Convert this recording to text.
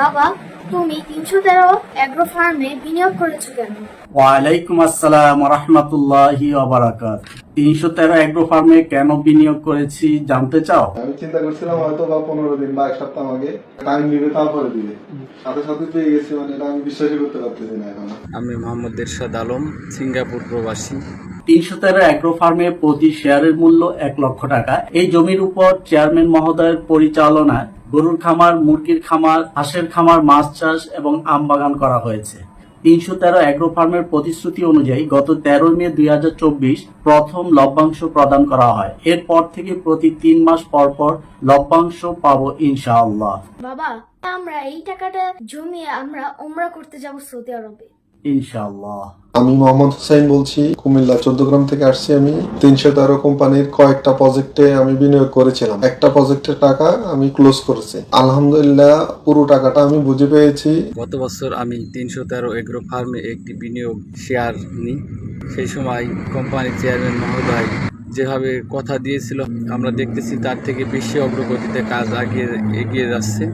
বাবা তুমি তিনশো তেরো অ্যাগ্রো ফার্মে বিনিয়োগ করেছ কেন? ওয়ালাইকুম আসসালাম রহমতুল্লাহি ওবারাকাত তিনশো তেরো অ্যাগ্রো ফার্মে কেন বিনিয়োগ করেছি জানতে চাও? আমি চিন্তা করছিলাম হয়তো বা পনেরো দিন বা এক সপ্তাহ আগে টাইম দিবে তারপরে দিবে। সাথে সাথে পেয়ে গেছি মানে এটা আমি বিশ্বাসই করতে পারতেছি না এখন। আমি মোহাম্মদ এরশাদ আলম সিঙ্গাপুর প্রবাসী। তিনশো তেরো অ্যাগ্রো ফার্মে প্রতি শেয়ারের মূল্য এক লক্ষ টাকা। এই জমির উপর চেয়ারম্যান মহোদয়ের পরিচালনায় গরুর খামার, মুরগির খামার, হাঁসের খামার, মাছ চাষ এবং আম বাগান করা হয়েছে। তিনশো তেরো অ্যাগ্রো ফার্মের প্রতিশ্রুতি অনুযায়ী গত তেরোই মে দুই হাজার চব্বিশ প্রথম লভ্যাংশ প্রদান করা হয়। এরপর থেকে প্রতি তিন মাস পর পর লভ্যাংশ পাবো ইনশাআল্লাহ। বাবা, আমরা এই টাকাটা জমিয়ে আমরা ওমরা করতে যাব সৌদি আরবে। ইনশাআল্লাহ। আমি মোহাম্মদ হুসাইন বলছি কুমিল্লা চোদ্দগ্রাম থেকে আসছি আমি। তিনশো তেরো কোম্পানির কয়েকটা প্রজেক্টে আমি বিনিয়োগ করেছিলাম। একটা প্রজেক্টের টাকা আমি ক্লোজ করেছি। আলহামদুলিল্লাহ পুরো টাকাটা আমি বুঝে পেয়েছি। গত বছর আমি তিনশো তেরো এগ্রো ফার্মে একটি বিনিয়োগ শেয়ার নিই সেই সময় কোম্পানির চেয়ারম্যান মহোদয় যেভাবে কথা দিয়েছিল আমরা দেখতেছি তার থেকে বেশি অগ্রগতিতে কাজ আগিয়ে এগিয়ে যাচ্ছে।